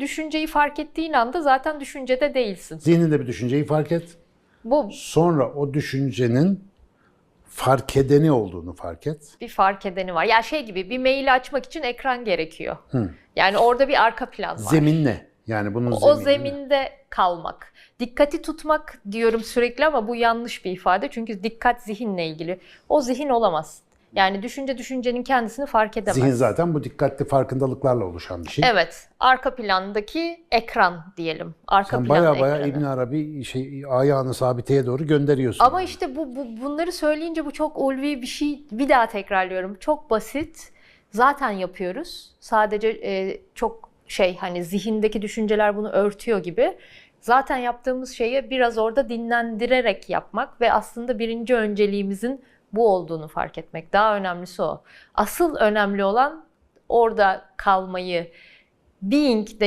düşünceyi fark ettiğin anda zaten düşüncede değilsin. Zihninde bir düşünceyi fark et. Bu Sonra o düşüncenin fark edeni olduğunu fark et. bir fark edeni var. Ya şey gibi bir maili açmak için ekran gerekiyor. Yani orada bir arka plan var. Zemin ne? Yani bunun O zemini ne? zeminde kalmak. Dikkati tutmak diyorum sürekli ama bu yanlış bir ifade. Çünkü dikkat zihinle ilgili. O zihin olamaz. Yani düşünce düşüncenin kendisini fark edemez. Zihin zaten bu dikkatli farkındalıklarla oluşan bir şey. Evet. Arka plandaki ekran diyelim. Arka Sen baya baya. İbn Arabi şey ayağını sabiteye doğru gönderiyorsun. Ama işte bu, bu bunları söyleyince bu çok ulvi bir şey. Bir daha tekrarlıyorum. Çok basit. Zaten yapıyoruz. Sadece e, çok şey hani zihindeki düşünceler bunu örtüyor gibi. Zaten yaptığımız şeyi biraz orada dinlendirerek yapmak ve aslında birinci önceliğimizin bu olduğunu fark etmek. Daha önemlisi o. Asıl önemli olan orada kalmayı, being